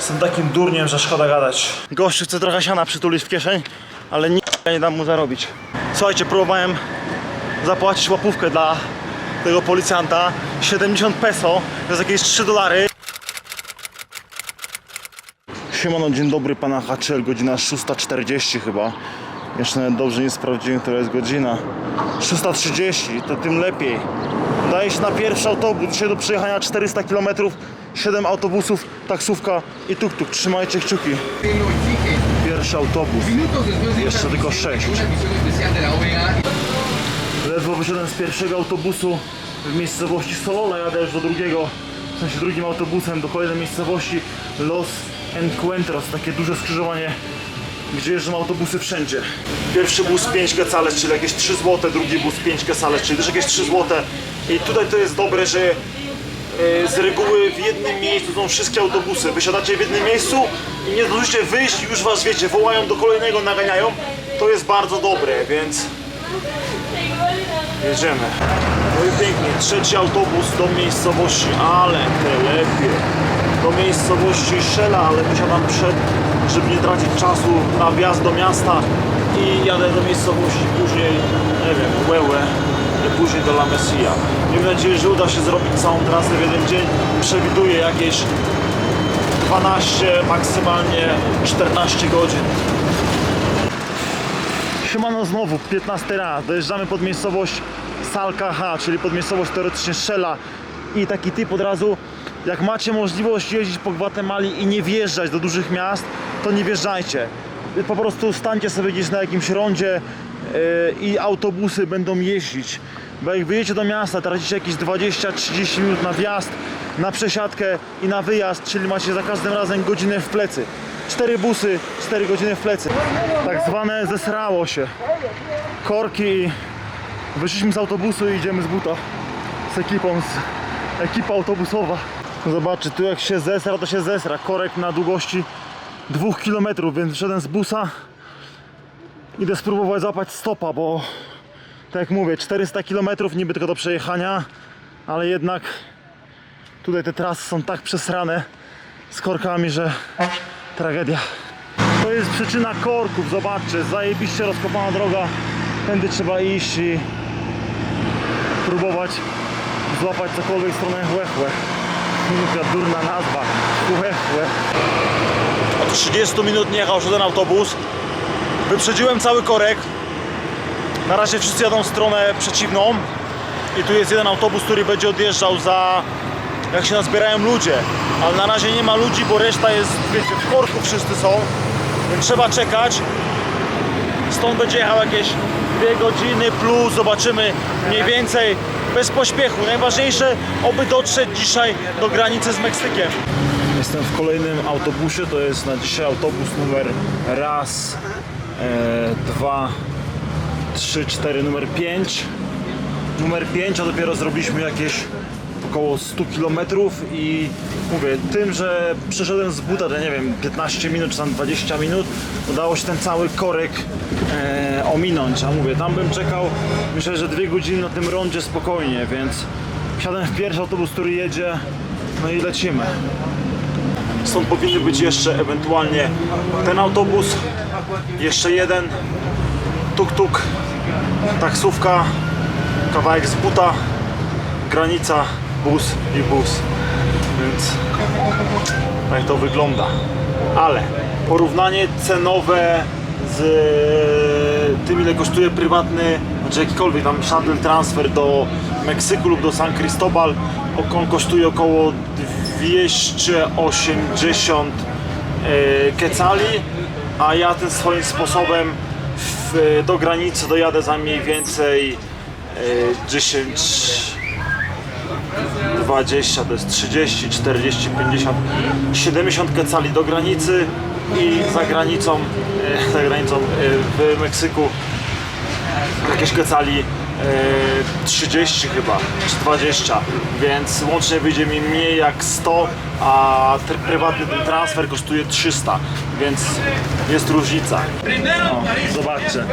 Jestem takim durniem, że szkoda gadać. Gościu chce trochę siana przytulić w kieszeń, ale nic nie dam mu zarobić. Słuchajcie, próbowałem zapłacić łapówkę dla tego policjanta. 70 peso, to jest jakieś 3 dolary. Siemano, dzień dobry pana Haczel, godzina 6.40 chyba. Jeszcze dobrze nie sprawdziłem, która jest godzina. 6.30, to tym lepiej. Daje się na pierwszy autobus, dzisiaj do przejechania 400 km, 7 autobusów, taksówka i tuk-tuk. Trzymajcie kciuki. Pierwszy autobus, jeszcze tylko 6. Ledwo wyszedłem z pierwszego autobusu w miejscowości Solola, jadę już do drugiego, w sensie drugim autobusem do kolejnej miejscowości Los Encuentros, takie duże skrzyżowanie, gdzie jeżdżą autobusy wszędzie. Pierwszy bus 5 gacales, czyli jakieś 3 zł, drugi bus 5 gacales, czyli też jakieś 3 zł. I tutaj to jest dobre, że z reguły w jednym miejscu są wszystkie autobusy. Wysiadacie w jednym miejscu i nie zdążycie wyjść, już was wiecie, wołają do kolejnego, naganiają. To jest bardzo dobre, więc Jedziemy. No i pięknie, trzeci autobus do miejscowości, ale lepiej. Do miejscowości Szela, ale wysiadam przed, żeby nie tracić czasu na wjazd do miasta i jadę do miejscowości później, nie wiem, Łełę i później do La Messia. Miejmy nadzieję, że uda się zrobić całą trasę w jeden dzień. Przewiduję jakieś 12, maksymalnie 14 godzin. Siemano znowu, 15 raz, dojeżdżamy pod miejscowość Salka H, czyli pod miejscowość teoretycznie Szela i taki typ od razu, jak macie możliwość jeździć po Gwatemali i nie wjeżdżać do dużych miast, to nie wjeżdżajcie. Po prostu stańcie sobie gdzieś na jakimś rondzie i autobusy będą jeździć. Bo jak wyjedziecie do miasta, tracicie jakieś 20-30 minut na wjazd, na przesiadkę i na wyjazd, czyli macie za każdym razem godzinę w plecy. Cztery busy, 4 godziny w plecy. Tak zwane zesrało się. Korki. Wyszliśmy z autobusu i idziemy z buta. Z ekipą, z ekipa autobusowa. Zobaczcie, tu jak się zesra, to się zesra. Korek na długości 2 km, więc wyszedłem z busa. Idę spróbować złapać stopa, bo tak jak mówię, 400 km niby tylko do przejechania, ale jednak tutaj te trasy są tak przesrane z korkami, że tragedia. To jest przyczyna korków, zobaczcie, zajebiście rozkopana droga. Tędy trzeba iść i próbować złapać cokolwiek w stronę Chłechłe. Jaka durna nazwa, Chłechłe. Od 30 minut nie jechał żaden autobus. Wyprzedziłem cały korek. Na razie wszyscy jadą w stronę przeciwną. I tu jest jeden autobus, który będzie odjeżdżał za jak się nazbierają ludzie, ale na razie nie ma ludzi, bo reszta jest, wiecie, w korku wszyscy są, więc trzeba czekać. Stąd będzie jechał jakieś dwie godziny plus, zobaczymy mniej więcej bez pośpiechu. Najważniejsze, oby dotrzeć dzisiaj do granicy z Meksykiem. Jestem w kolejnym autobusie, to jest na dzisiaj autobus numer raz, e, dwa, trzy, cztery, numer pięć. Numer 5, a dopiero zrobiliśmy jakieś około 100 km i mówię, tym, że przeszedłem z buta, to nie wiem, 15 minut czy tam 20 minut, udało się ten cały korek e, ominąć, a mówię, tam bym czekał, myślę, że dwie godziny na tym rondzie spokojnie, więc wsiadłem w pierwszy autobus, który jedzie, no i lecimy. Stąd powinny być jeszcze ewentualnie ten autobus, jeszcze jeden, tuk-tuk, taksówka, kawałek z buta, granica, bus i bus. Więc tak to wygląda. Ale porównanie cenowe z tym ile kosztuje prywatny, znaczy jakikolwiek tam shuttle transfer do Meksyku lub do San Cristobal, on kosztuje około 280 e, kecali, a ja tym swoim sposobem w, do granicy dojadę za mniej więcej e, 10 20 to jest 30, 40, 50, 70 kecali do granicy i za granicą, e, za granicą e, w Meksyku jakieś kecali e, 30 chyba, czy 20, więc łącznie wyjdzie mi mniej jak 100, a tr- prywatny transfer kosztuje 300, więc jest różnica. O, zobaczcie,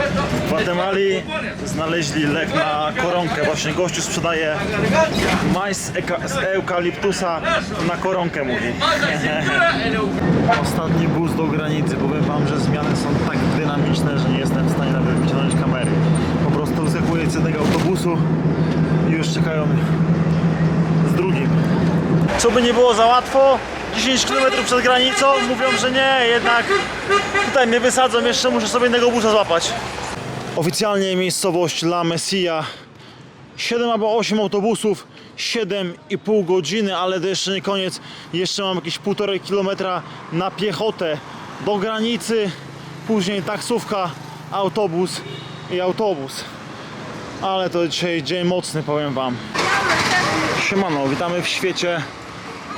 w Gwatemali znaleźli lek na koronkę, właśnie gościu sprzedaje majs eka- z eukaliptusa na koronkę mówi. Ostatni bus do granicy. Powiem wam, że zmiany są tak dynamiczne, że nie jestem w stanie nawet wyciągnąć kamery. Z jednego autobusu i już czekają z drugim. Co by nie było za łatwo, 10 km przed granicą mówią, że nie, jednak tutaj mnie wysadzą, jeszcze muszę sobie innego busa złapać. Oficjalnie miejscowość La Messia 7 albo 8 autobusów, 7,5 godziny, ale to jeszcze nie koniec. Jeszcze mam jakieś 1,5 kilometra na piechotę do granicy, później taksówka, autobus i autobus. Ale to dzisiaj dzień mocny, powiem Wam. Siemano, witamy w świecie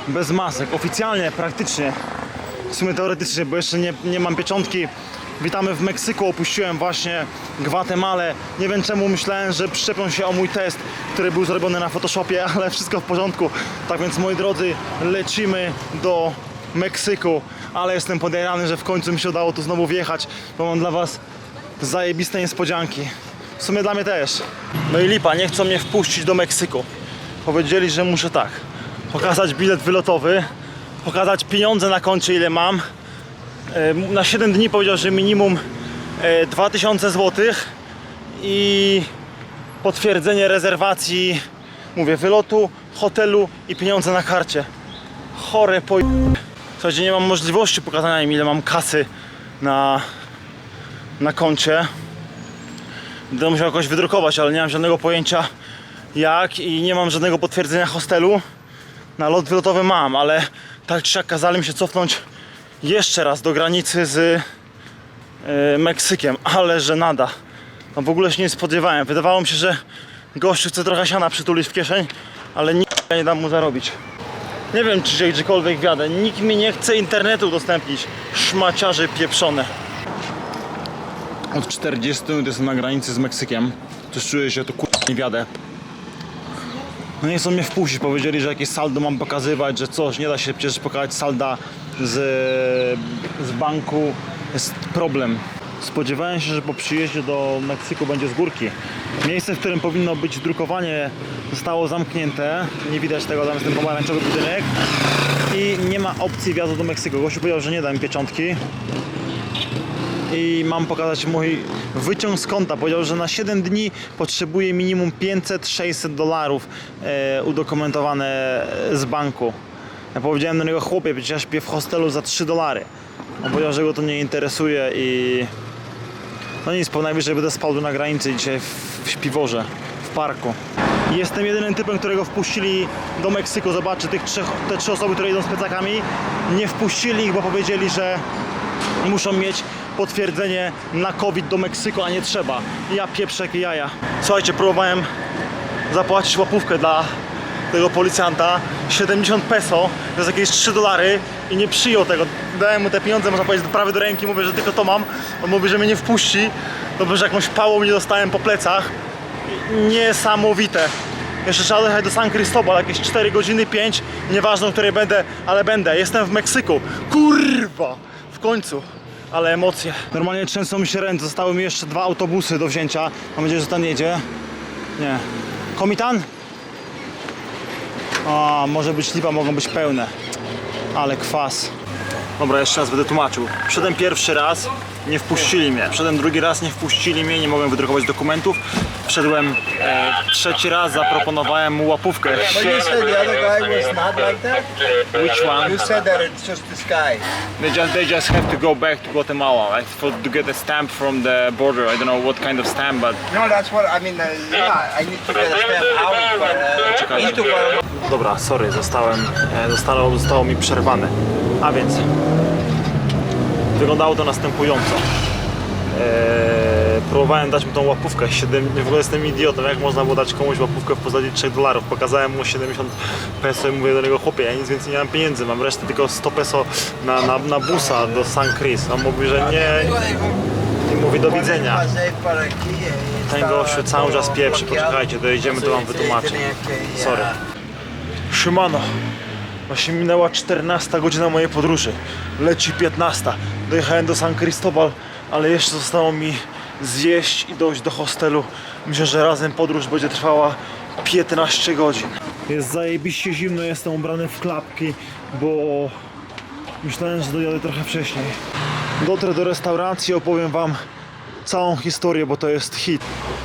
bez masek. Oficjalnie, praktycznie, w sumie teoretycznie, bo jeszcze nie, nie mam pieczątki. Witamy w Meksyku, opuściłem właśnie Gwatemalę. Nie wiem czemu myślałem, że przyczepią się o mój test, który był zrobiony na Photoshopie, ale wszystko w porządku. Tak więc moi drodzy, lecimy do Meksyku, ale jestem podjarany, że w końcu mi się udało tu znowu wjechać, bo mam dla Was zajebiste niespodzianki. W sumie dla mnie też. No i lipa, nie chcą mnie wpuścić do Meksyku. Powiedzieli, że muszę tak, pokazać bilet wylotowy, pokazać pieniądze na koncie, ile mam, E, na 7 dni powiedział, że minimum e, 2000 zł i potwierdzenie rezerwacji, mówię, wylotu, hotelu i pieniądze na karcie. Chore po... Słuchajcie, nie mam możliwości pokazania im ile mam kasy na, na koncie. Będę musiał jakoś wydrukować, ale nie mam żadnego pojęcia jak i nie mam żadnego potwierdzenia hostelu. Na lot wylotowy mam, ale tak czy siak kazali mi się cofnąć jeszcze raz do granicy z e, Meksykiem, ale że nada. No w ogóle się nie spodziewałem. Wydawało mi się, że gościu chce trochę siana przytulić w kieszeń, ale nikt nie dam mu zarobić. Nie wiem, czy gdziekolwiek wiadę. Nikt mi nie chce internetu udostępnić. Szmaciarze pieprzone. Od 40 minut jestem na granicy z Meksykiem. Coś czuję się tu kur... nie wiadę. No nie chcą mnie wpuścić, powiedzieli, że jakieś saldo mam pokazywać, że coś, nie da się przecież pokazać salda z, z banku, jest problem. Spodziewałem się, że po przyjeździe do Meksyku będzie z górki. Miejsce, w którym powinno być drukowanie zostało zamknięte, nie widać tego, tam jest ten pomarańczowy budynek i nie ma opcji wjazdu do Meksyku. Gościu powiedział, że nie da pieczątki i mam pokazać mój wyciąg z konta. Powiedział, że na 7 dni potrzebuje minimum 500-600 dolarów e, udokumentowane z banku. Ja powiedziałem do niego, chłopie, przecież ja śpię w hostelu za 3 dolary. On powiedział, że go to nie interesuje i... No nic, po najwyżej będę spał na granicy dzisiaj w, w śpiworze, w parku. Jestem jedynym typem, którego wpuścili do Meksyku. Zobaczcie, tych trzech, te trzy osoby, które idą z plecakami, nie wpuścili ich, bo powiedzieli, że muszą mieć potwierdzenie na COVID do Meksyku, a nie trzeba. Ja pieprzę jakie jaja. Słuchajcie, próbowałem zapłacić łapówkę dla tego policjanta 70 peso, to jest jakieś 3 dolary i nie przyjął tego. Dałem mu te pieniądze, można powiedzieć, prawie do ręki, mówię, że tylko to mam. On mówi, że mnie nie wpuści. Dobrze, że jakąś pałą nie dostałem po plecach. Niesamowite. Jeszcze trzeba dojechać do San Cristobal, jakieś 4 godziny, 5, nieważne, o której będę, ale będę. Jestem w Meksyku. Kurwa! W końcu. Ale emocje. Normalnie trzęsą mi się ręce. Zostały mi jeszcze dwa autobusy do wzięcia. Mam nadzieję, że ten jedzie. Nie. Komitan? A, może być lipa, mogą być pełne. Ale kwas. Dobra, jeszcze raz będę tłumaczył. Wszedłem pierwszy raz, nie wpuścili mnie. Wszedłem drugi raz, nie wpuścili mnie, nie mogłem wydrukować dokumentów. Wszedłem e, trzeci raz, zaproponowałem mu łapówkę. But you said the other guy was not like that? Which one? You said that it's just this guy. They just they just have to go back to Guatemala like, for, to get a stamp from the border. I don't know what kind of stamp, but No, that's what I mean. Uh, yeah, I need to get a stamp out, but uh, into Guatemala. Dobra, sorry, zostałem, e, zostało, zostało mi przerwane. A więc wyglądało to następująco. E, próbowałem dać mu tą łapówkę. 7, w ogóle jestem idiotą. Jak można było dać komuś łapówkę w postaci 3 dolarów? Pokazałem mu 70 peso i mówię do niego, chłopie, ja nic więcej nie mam pieniędzy, mam resztę tylko 100 peso na, na, na busa do San Cris. On mówi, że nie i mówi do widzenia. Ten gościu cały czas pieprzy, poczekajcie, dojedziemy, to wam wytłumaczę. Sorry. Szymano. Właśnie minęła 14 godzina mojej podróży. Leci 15. Dojechałem do San Cristobal, ale jeszcze zostało mi zjeść i dojść do hostelu. Myślę, że razem podróż będzie trwała 15 godzin. Jest zajebiście zimno, jestem ubrany w klapki, bo Myślałem, że dojadę trochę wcześniej. Dotrę do restauracji, opowiem wam całą historię, bo to jest hit.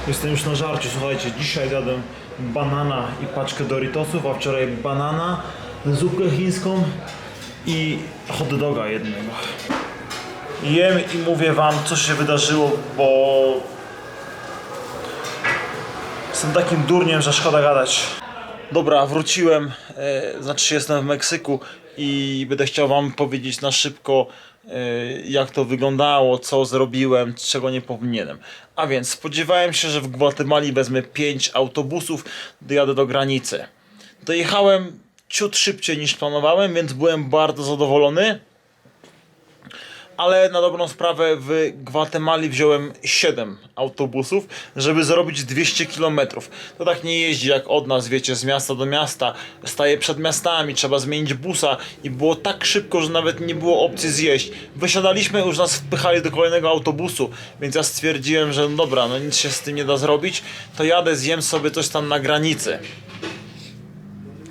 Jestem już na żarciu, słuchajcie, dzisiaj jadłem banana i paczkę Doritosów, a wczoraj banana, zupkę chińską i hot doga jednego. Jem i mówię wam, co się wydarzyło, bo jestem takim durniem, że szkoda gadać. Dobra, wróciłem, e, znaczy jestem w Meksyku i będę chciał wam powiedzieć na szybko, e, jak to wyglądało, co zrobiłem, czego nie powinienem. A więc spodziewałem się, że w Gwatemali wezmę 5 autobusów, dojadę do granicy. Dojechałem ciut szybciej niż planowałem, więc byłem bardzo zadowolony. Ale na dobrą sprawę w Gwatemali wziąłem 7 autobusów, żeby zrobić 200 km. To tak nie jeździ jak od nas, wiecie, z miasta do miasta. Staje przed miastami, trzeba zmienić busa i było tak szybko, że nawet nie było opcji zjeść. Wysiadaliśmy, już nas wpychali do kolejnego autobusu, więc ja stwierdziłem, że no dobra, no nic się z tym nie da zrobić, to jadę, zjem sobie coś tam na granicy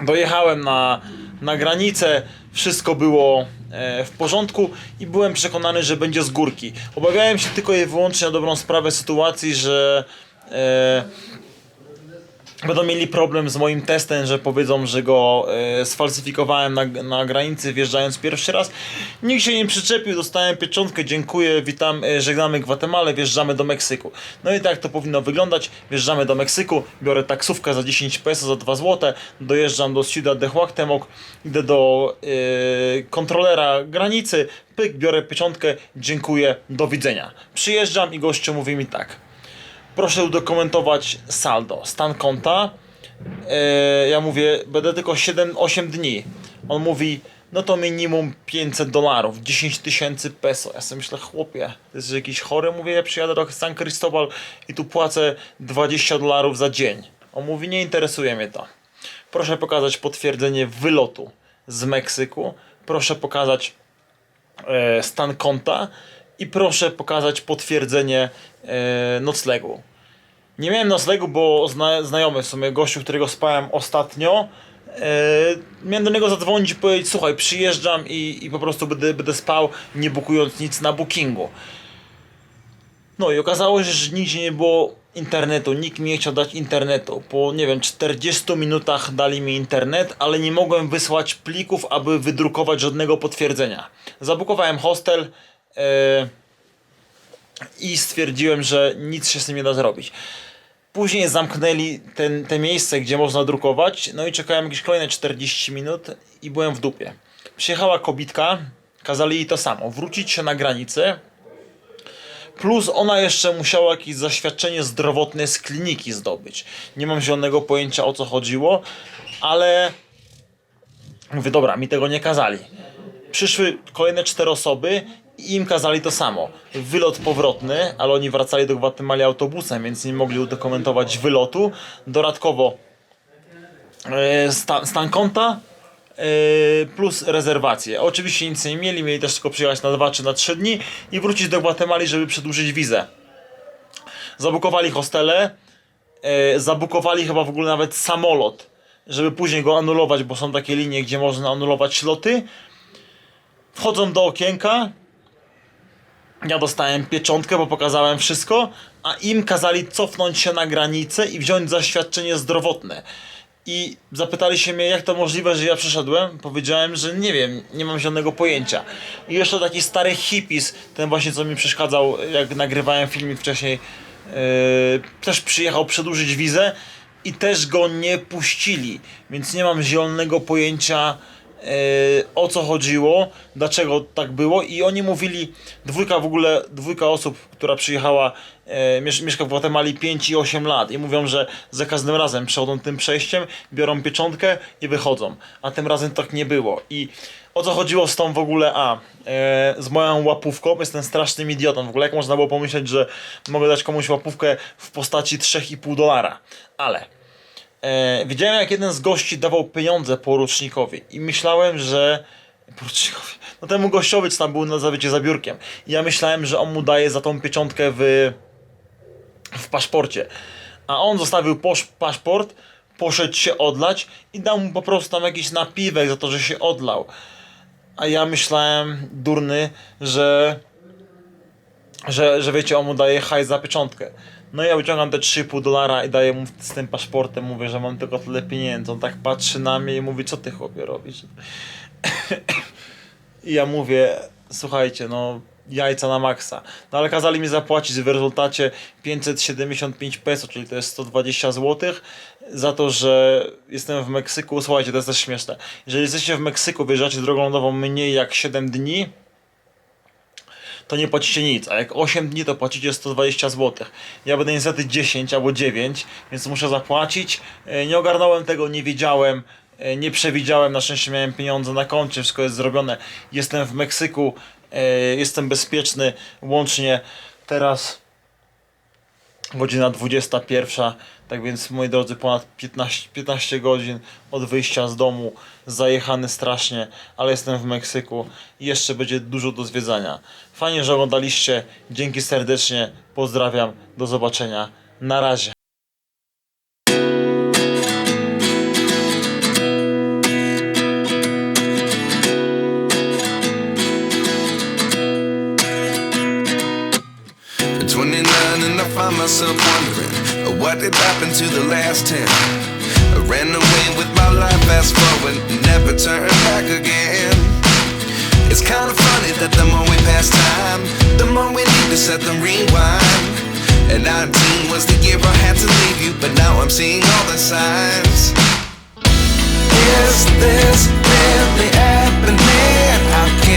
dojechałem na, na granicę, wszystko było e, w porządku i byłem przekonany, że będzie z górki. Obawiałem się tylko i wyłącznie na dobrą sprawę sytuacji, że e, będą mieli problem z moim testem, że powiedzą, że go e, sfalsyfikowałem na, na granicy wjeżdżając pierwszy raz. Nikt się nie przyczepił, dostałem pieczątkę, dziękuję, witam, e, żegnamy Gwatemalę, wjeżdżamy do Meksyku. No i tak to powinno wyglądać, wjeżdżamy do Meksyku, biorę taksówkę za 10 peso, za 2 złote, dojeżdżam do Ciudad de Huactemoc, idę do e, kontrolera granicy, pyk, biorę pieczątkę, dziękuję, do widzenia. Przyjeżdżam i gościu mówi mi tak proszę udokumentować saldo, stan konta. E, ja mówię, będę tylko 7-8 dni. On mówi, no to minimum 500 dolarów, 10 tysięcy peso. Ja sobie myślę, chłopie, ty jesteś jakiś chory? Mówię, ja przyjadę do San Cristobal i tu płacę 20 dolarów za dzień. On mówi, nie interesuje mnie to. Proszę pokazać potwierdzenie wylotu z Meksyku. Proszę pokazać e, stan konta i proszę pokazać potwierdzenie e, noclegu. Nie miałem noclegu, bo zna, znajomy w sumie gościu, którego spałem ostatnio. E, miałem do niego zadzwonić i powiedzieć: Słuchaj, przyjeżdżam i, i po prostu będę, będę spał, nie bukując nic na bookingu. No i okazało się, że nigdzie nie było internetu, nikt mi nie chciał dać internetu. Po nie wiem, 40 minutach dali mi internet, ale nie mogłem wysłać plików, aby wydrukować żadnego potwierdzenia. Zabukowałem hostel i stwierdziłem, że nic się z tym nie da zrobić. Później zamknęli ten, te miejsce, gdzie można drukować, no i czekałem jakieś kolejne 40 minut i byłem w dupie. Przyjechała kobitka, kazali jej to samo, wrócić się na granicę, Plus ona jeszcze musiała jakieś zaświadczenie zdrowotne z kliniki zdobyć. Nie mam zielonego pojęcia o co chodziło, ale mówię, dobra, mi tego nie kazali. Przyszły kolejne cztery osoby i im kazali to samo. Wylot powrotny, ale oni wracali do Gwatemali autobusem, więc nie mogli udokumentować wylotu. Dodatkowo e, stan, konta e, plus rezerwacje. Oczywiście nic nie mieli, mieli też tylko przyjechać na 2 czy na 3 dni i wrócić do Gwatemali, żeby przedłużyć wizę. Zabukowali hostele, e, zabukowali chyba w ogóle nawet samolot, żeby później go anulować, bo są takie linie, gdzie można anulować loty. Wchodzą do okienka, ja dostałem pieczątkę, bo pokazałem wszystko, a im kazali cofnąć się na granicę i wziąć zaświadczenie zdrowotne. I zapytali się mnie, jak to możliwe, że ja przyszedłem. Powiedziałem, że nie wiem, nie mam żadnego pojęcia. I jeszcze taki stary hippies, ten właśnie co mi przeszkadzał, jak nagrywałem filmik wcześniej, yy, też przyjechał przedłużyć wizę i też go nie puścili. Więc nie mam zielonego pojęcia, o co chodziło, dlaczego tak było i oni mówili, dwójka w ogóle, dwójka osób, która przyjechała, e, miesz, mieszka w Gwatemali 5 i 8 lat i mówią, że za każdym razem przechodzą tym przejściem, biorą pieczątkę i wychodzą, a tym razem tak nie było. I o co chodziło z tą w ogóle, a, e, z moją łapówką, jestem strasznym idiotą, w ogóle jak można było pomyśleć, że mogę dać komuś łapówkę w postaci 3,5 dolara, ale e, widziałem jak jeden z gości dawał pieniądze porucznikowi i myślałem, że porucznikowi, no temu gościowi co tam był na zawiecie za biurkiem i ja myślałem, że on mu daje za tą pieczątkę w, w paszporcie, a on zostawił posz, paszport, poszedł się odlać i dał mu po prostu tam jakiś napiwek za to, że się odlał. A ja myślałem, durny, że, że, że wiecie, on mu daje hajs za pieczątkę. No ja wyciągam te 3,5 dolara i daję mu z tym paszportem, mówię, że mam tylko tyle pieniędzy. On tak patrzy na mnie i mówi, co ty chłopie robisz? I ja mówię, słuchajcie, no jajca na maksa. No ale kazali mi zapłacić w rezultacie 575 peso, czyli to jest 120 zł, za to, że jestem w Meksyku. Słuchajcie, to jest też śmieszne. Jeżeli jesteście w Meksyku, wyjeżdżacie drogą lądową mniej jak 7 dni, to nie płacicie nic, a jak 8 dni to płacicie 120 zł. Ja będę niestety 10 albo 9, więc muszę zapłacić. E, Nie ogarnąłem tego, nie wiedziałem, e, nie przewidziałem, na szczęście miałem pieniądze na koncie, wszystko jest zrobione. Jestem w Meksyku, e, jestem bezpieczny, łącznie teraz godzina 21, tak więc moi drodzy ponad 15, 15 godzin od wyjścia z domu, zajechany strasznie, ale jestem w Meksyku i jeszcze będzie dużo do zwiedzania. Fajnie, że oglądaliście, dzięki serdecznie, pozdrawiam, do zobaczenia, na razie. Myself wondering uh, what did happen to the last 10. I ran away with my life, fast forward, never turn back again. It's kind of funny that the more we pass time, the more we need to set them rewind. And 19 was the year I had to leave you, but now I'm seeing all the signs. Is this really happening? I can't